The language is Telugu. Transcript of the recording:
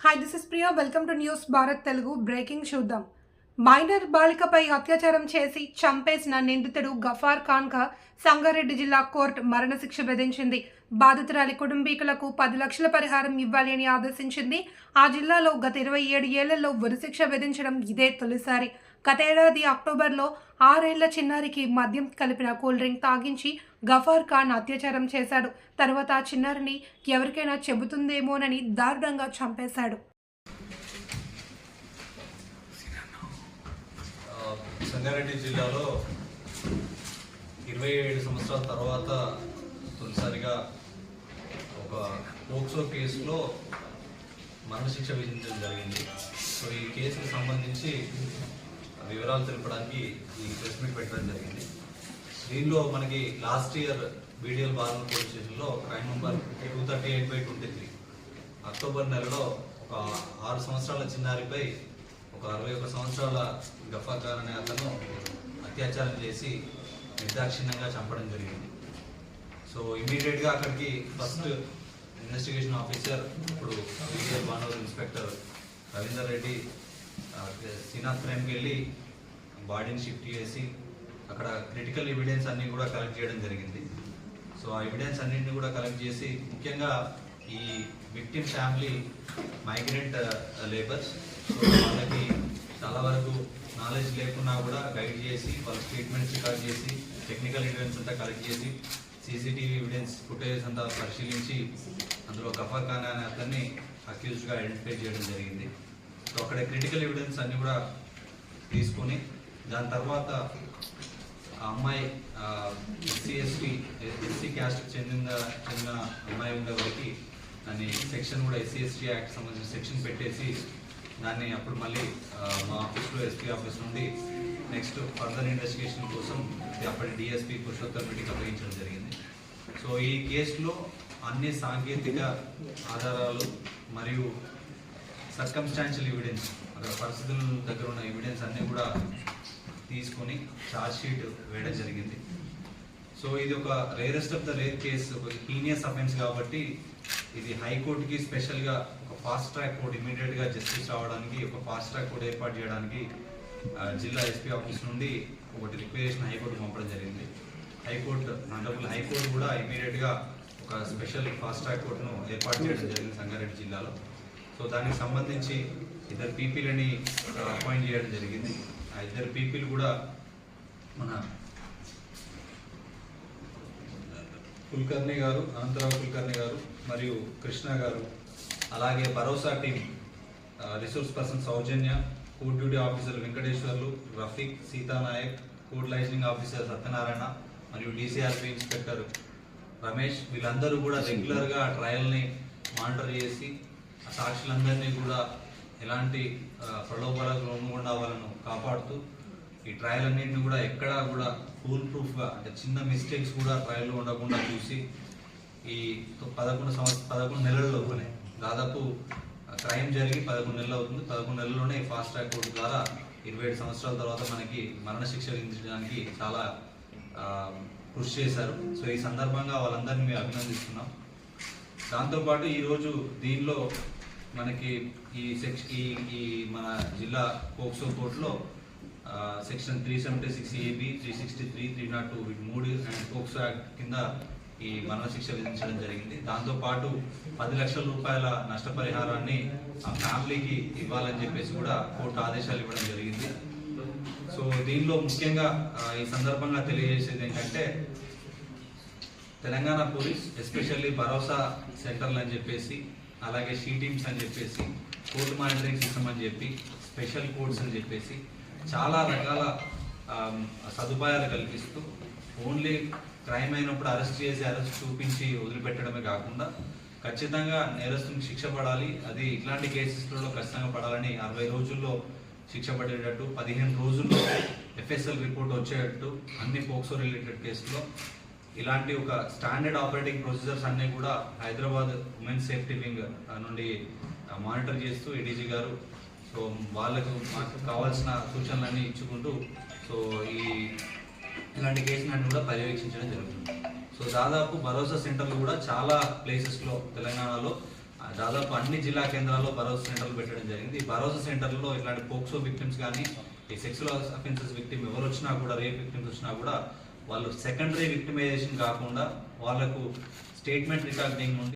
Hi this is Priya welcome to news Bharat Telugu breaking చూద్దాం మైనర్ బాలికపై అత్యాచారం చేసి చంపేసిన నిందితుడు గఫార్ ఖాన్గా సంగారెడ్డి జిల్లా కోర్టు మరణశిక్ష విధించింది. బాధితురాలి కుటుంబీకులకు పది లక్షల పరిహారం ఇవ్వాలి అని ఆదేశించింది. ఆ జిల్లాలో గత ఇరవై ఏడు ఏళ్ళలో ఉరిశిక్ష విధించడం ఇదే తొలిసారి. గతేడాది అక్టోబర్లో ఆరేళ్ళ చిన్నారికి మద్యం కలిపిన కూల్ డ్రింక్ తాగించి గఫార్ ఖాన్ అత్యాచారం చేశాడు. తర్వాత ఆ చిన్నారిని ఎవరికైనా చెబుతుందేమోనని దారుణంగా చంపేశాడు. సంగారెడ్డి జిల్లాలో ఇరవై ఏడు సంవత్సరాల తర్వాత తొలిసారిగా ఒక పోక్సో కేసులో మరణశిక్ష విధించడం జరిగింది. సో ఈ కేసుకు సంబంధించి వివరాలు తెలపడానికి ఈ ప్రెస్ మీట్ పెట్టడం జరిగింది. దీనిలో మనకి లాస్ట్ ఇయర్ బీడిఎల్ బార్న్ పోలీస్ స్టేషన్లో crime number two thirty eight by twenty three. October నెలలో ఒక ఆరు సంవత్సరాల చిన్నారిపై ఒక అరవై ఒక సంవత్సరాల గఫార్ అనే అతను అత్యాచారం చేసి నిర్దాక్షిణ్యంగా చంపడం జరిగింది. సో ఇమీడియట్గా అక్కడికి ఫస్ట్ ఇన్వెస్టిగేషన్ ఆఫీసర్ ఇప్పుడు బీడిఎల్ బానూర్ ఇన్స్పెక్టర్ రవీందర్ రెడ్డి శ్రీనాథ్ క్రైమ్కి వెళ్ళి బాడీని షిఫ్ట్ చేసి అక్కడ క్రిటికల్ ఎవిడెన్స్ అన్ని కూడా కలెక్ట్ చేయడం జరిగింది. సో ఆ ఎవిడెన్స్ అన్నింటిని కూడా కలెక్ట్ చేసి ముఖ్యంగా ఈ victim family migrant uh, labours. So వాళ్ళకి చాలా వరకు నాలెడ్జ్ లేకున్నా కూడా గైడ్ చేసి వాళ్ళ స్టేట్మెంట్స్ రికార్డ్ చేసి టెక్నికల్ ఎవిడెన్స్ అంతా కలెక్ట్ చేసి సీసీటీవీ ఎవిడెన్స్ ఫుటేజ్ అంతా పరిశీలించి అందులో గఫర్ ఖాన్ అనే అతన్ని అక్యూజ్డ్గా ఐడెంటిఫై చేయడం జరిగింది. సో అక్కడ క్రిటికల్ ఎవిడెన్స్ అన్నీ కూడా తీసుకొని దాని తర్వాత ఆ అమ్మాయి ఎస్సీ ఎస్టీ ఎస్సీ క్యాస్ట్కి చెందిన చెందిన అమ్మాయి ఉండేవారికి దాన్ని సెక్షన్ కూడా ఎస్సీ ఎస్టీ యాక్ట్ సంబంధించిన సెక్షన్ పెట్టేసి దాన్ని అప్పుడు మళ్ళీ మా ఆఫీస్లో ఎస్పీ ఆఫీస్ నుండి నెక్స్ట్ ఫర్దర్ ఇన్వెస్టిగేషన్ కోసం అప్పటి డిఎస్పీ పురుషోత్తమ్ రెడ్డికి అప్పగించడం జరిగింది. సో ఈ కేసులో అన్ని సాంకేతిక ఆధారాలు మరియు సర్కమ్స్టాన్షియల్ ఎవిడెన్స్ అక్కడ పరిస్థితుల దగ్గర ఉన్న ఎవిడెన్స్ అన్నీ కూడా తీసుకొని ఛార్జ్ షీట్ వేయడం జరిగింది. సో ఇది ఒక rarest of the rare case ఒక హీనియస్ అఫెన్స్ కాబట్టి ఇది హైకోర్టుకి స్పెషల్గా ఒక ఫాస్ట్ ట్రాక్ కోర్ట్ ఇమీడియట్గా జస్టిస్ రావడానికి ఒక ఫాస్ట్ ట్రాక్ కోర్ట్ ఏర్పాటు చేయడానికి జిల్లా ఎస్పీ ఆఫీస్ నుండి ఒకటి రిక్వెస్ట్ హైకోర్టు పంపడం జరిగింది. హైకోర్టు అంటే హైకోర్టు కూడా ఇమీడియట్గా ఒక స్పెషల్ ఫాస్ట్ ట్రాక్ కోర్టును ఏర్పాటు చేయడం జరిగింది సంగారెడ్డి జిల్లాలో. సో దానికి సంబంధించి ఇద్దరు పీపీలని అపాయింట్ చేయడం జరిగింది. ఆ ఇద్దరు పీపీలు కూడా మన కుల్కర్ణి గారు అనంతరావు కుల్కర్ణి గారు మరియు కృష్ణ గారు అలాగే Bharosa team resource person Soujanya court duty officer Venkateswarlu Rafiq Sitanayak court licensing officer Satyanarayana మరియు డీసీఆర్పీ ఇన్స్పెక్టర్ రమేష్. వీళ్ళందరూ కూడా రెగ్యులర్గా ఆ ట్రయల్ని మానిటర్ చేసి ఆ సాక్షులందరినీ కూడా ఎలాంటి ప్రలోభాలకు లొంగకుండా వాళ్ళను కాపాడుతూ ఈ ట్రయల్ అన్నింటిని కూడా ఎక్కడా కూడా ఫుల్ ప్రూఫ్గా అంటే చిన్న మిస్టేక్స్ కూడా ట్రయల్లో ఉండకుండా చూసి ఈ పదకొండు సంవత్సరం పదకొండు నెలల్లోనే దాదాపు క్రైమ్ జరిగి పదకొండు నెలలు అవుతుంది. పదకొండు నెలల్లోనే ఫాస్ట్ ట్రాక్ కోర్టు ద్వారా ఇరవై ఏడు సంవత్సరాల తర్వాత మనకి మరణశిక్ష విధించడానికి చాలా కృషి చేశారు. సో ఈ సందర్భంగా వాళ్ళందరినీ మేము అభినందిస్తున్నాం. దాంతోపాటు ఈరోజు దీనిలో మనకి ఈ సెక్ష ఈ ఈ మన జిల్లా పోక్సో కోర్టులో section three seventy six AB three sixty three three nought two వీటి మూడు అండ్ పోక్సో యాక్ట్ కింద ఈ మరణశిక్ష విధించడం జరిగింది. దాంతోపాటు పది లక్షల రూపాయల నష్టపరిహారాన్ని ఆ ఫ్యామిలీకి ఇవ్వాలని చెప్పేసి కూడా కోర్టు ఆదేశాలు ఇవ్వడం జరిగింది. సో దీనిలో ముఖ్యంగా ఈ సందర్భంగా తెలియజేసేది ఏంటంటే తెలంగాణ పోలీస్ ఎస్పెషల్లీ భరోసా సెంటర్లు అని చెప్పేసి అలాగే షీ టీమ్స్ అని చెప్పేసి కోర్టు మానిటరింగ్ సిస్టమ్ అని చెప్పి స్పెషల్ కోర్ట్స్ అని చెప్పేసి చాలా రకాల సదుపాయాలు కల్పిస్తూ ఓన్లీ క్రైమ్ అయినప్పుడు అరెస్ట్ చేసి అరెస్ట్ చూపించి వదిలిపెట్టడమే కాకుండా ఖచ్చితంగా నేరస్తునికి శిక్ష పడాలి. అది ఇట్లాంటి కేసెస్లలో ఖచ్చితంగా పడాలని అరవై రోజుల్లో శిక్ష పడేటట్టు పదిహేను రోజుల్లో ఎఫ్ఎస్ఎల్ రిపోర్ట్ వచ్చేటట్టు అన్ని పోక్సో రిలేటెడ్ కేసులో ఇలాంటి ఒక స్టాండర్డ్ ఆపరేటింగ్ ప్రొసీజర్స్ అన్నీ కూడా హైదరాబాద్ ఉమెన్ సేఫ్టీ వింగ్ నుండి మానిటర్ చేస్తూ ఏడీజీ గారు సో వాళ్ళకు మాకు కావాల్సిన సూచనలన్నీ ఇచ్చుకుంటూ సో ఈ ఇలాంటి కేసులన్నీ కూడా పర్యవేక్షించడం జరుగుతుంది. సో దాదాపు భరోసా సెంటర్లు కూడా చాలా ప్లేసెస్లో తెలంగాణలో దాదాపు అన్ని జిల్లా కేంద్రాల్లో భరోసా సెంటర్లు పెట్టడం జరిగింది. ఈ భరోసా సెంటర్లో ఇట్లాంటి పోక్సో విక్టిమ్స్ కానీ ఈ సెక్సువల్ అఫెన్సెస్ విక్టిమ్ ఎవరు వచ్చినా కూడా రేప్ విక్టిమ్స్ వచ్చినా కూడా వాళ్ళు సెకండరీ విక్టిమైజేషన్ కాకుండా వాళ్ళకు స్టేట్మెంట్ రికార్డింగ్ నుండి